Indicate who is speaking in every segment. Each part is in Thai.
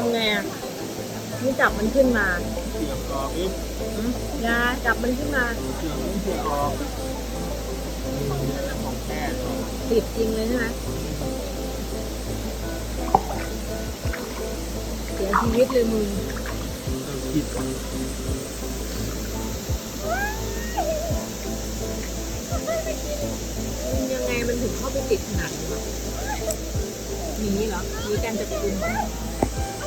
Speaker 1: ทำไงอะนี่จับมันขึ้นมา
Speaker 2: เสียบกอบนี่
Speaker 1: หืมอยาจับมันขึ้นมา
Speaker 2: เสียบนี่เสียบกอบของแท้
Speaker 1: ติดจริงเลยใช่ไหมเสียชีวิตเลยมึง
Speaker 2: ผิด
Speaker 1: มันยังไงมันถึงเข้าไปติดขนาดนั้นวะหนีเหรอหนีการจับกุม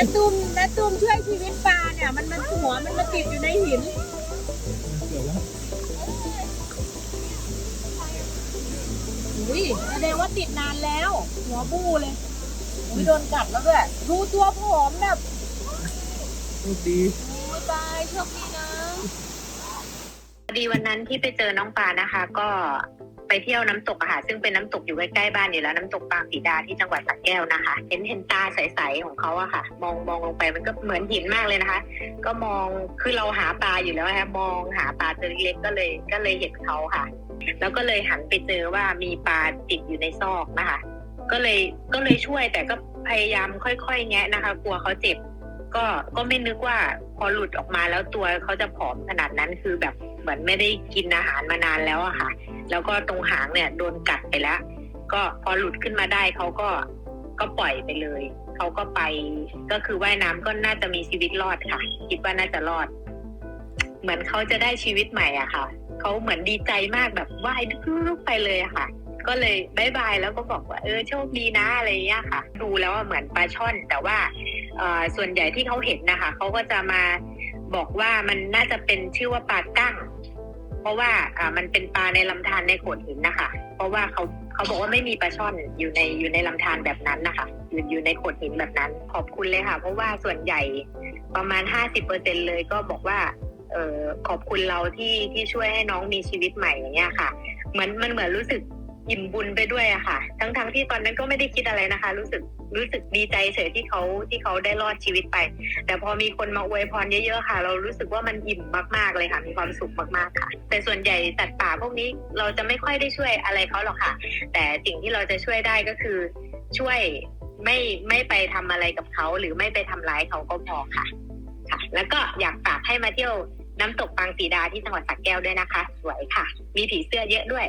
Speaker 2: นั
Speaker 1: ตุ้มนัตุ้มช่วยชีวิตปลาเนี่ย มันมันหัวมันมาติดอยู่ในหิน
Speaker 2: เกี่ยวแล้ว
Speaker 1: อุ้ยแสดงว่าติดนานแล้ว หัวบูเลยอุ้ยโดนกัดแล้วด้วยดูตัวผอมแบบ
Speaker 2: โชคดี
Speaker 1: อุ้ยตายโชคดีนะ
Speaker 3: พอดีวันนั้นที่ไปเจอน้องปลานะคะ ก็ ไปเที่ยวน้ำตกอะค่ะซึ่งเป็นน้ำตกอยู่ใกล้ๆบ้านอยู่แล้วน้ำตกปางสีดาที่จังหวัดสระแก้วนะคะ เห็นเห็นตาใสๆของเขาอะค่ะ มองมองลงไปมันก็เหมือนหินมากเลยนะคะ ก็มองคือเราหาปลาอยู่แล้วนะคะมองหาปลาตัวเล็กๆก็เลยก็เลยเห็นเขาค่ะ แล้วก็เลยหันไปเจอว่ามีปลาติดอยู่ในซอกนะคะ ก็เลยก็เลยช่วยแต่ก็พยายามค่อยๆ แงะนะคะ กลัวเขาเจ็บ ก็ก็ไม่นึกว่าพอหลุดออกมาแล้วตัวเขาจะผอมขนาดนั้นคือแบบเหมือนไม่ได้กินอาหารมานานแล้วอะค่ะ แล้วก็ตรงหางเนี่ยโดนกัดไปแล้ว ก็พอหลุดขึ้นมาได้เขาก็ก็ปล่อยไปเลยเขาก็ไปก็คือว่ายน้ำก็น่าจะมีชีวิตรอดค่ะ คิดว่าน่าจะรอด เหมือนเขาจะได้ชีวิตใหม่อะค่ะเขาเหมือนดีใจมากแบบว่ายลุกไปเลยอะค่ะ ก็เลยบายบายแล้วก็บอกว่าเออโชคดีนะอะไรอย่างเงี้ยค่ะ ดูแล้วเหมือนปลาช่อน แต่ว่าส่วนใหญ่ที่เขาเห็นนะคะเขาก็จะมาบอกว่ามันน่าจะเป็นชื่อว่าปลากั้ง เพราะว่าอ่ามันเป็นปลาในลำธารในโขดหินนะคะ เพราะว่าเขาเขาบอกว่าไม่มีปลาช่อนอยู่ในอยู่ในลำธารแบบนั้นนะคะอยู่อยู่ในโขดหินแบบนั้น ขอบคุณเลยค่ะ เพราะว่าส่วนใหญ่ประมาณห้าสิบเปอร์เซ็นเลยก็บอกว่าเออขอบคุณเราที่ที่ช่วยให้น้องมีชีวิตใหม่อย่างเงี้ยค่ะ เหมือนมันเหมือนรู้สึก อิ่มบุญไปด้วยอะค่ะ ทั้งทั้งที่ตอนนั้นก็ไม่ได้คิดอะไรนะคะ รู้สึกรู้สึกดีใจเฉยที่เขาที่เขาได้รอดชีวิตไป แต่พอมีคนมาอวยพรเยอะๆค่ะ เรารู้สึกว่ามันอิ่มมากๆเลยค่ะ มีความสุขมากๆค่ะ แต่ส่วนใหญ่สัตว์ป่าพวกนี้เราจะไม่ค่อยได้ช่วยอะไรเขาหรอกค่ะ แต่สิ่งที่เราจะช่วยได้ก็คือช่วยไม่ไม่ไปทำอะไรกับเขาหรือไม่ไปทำร้ายเขาก็พอค่ะ ค่ะ แล้วก็อยากฝากให้มาเที่ยวน้ำตกปางสีดาที่จังหวัดสระแก้วด้วยนะคะ สวยค่ะ มีผีเสื้อเยอะด้วย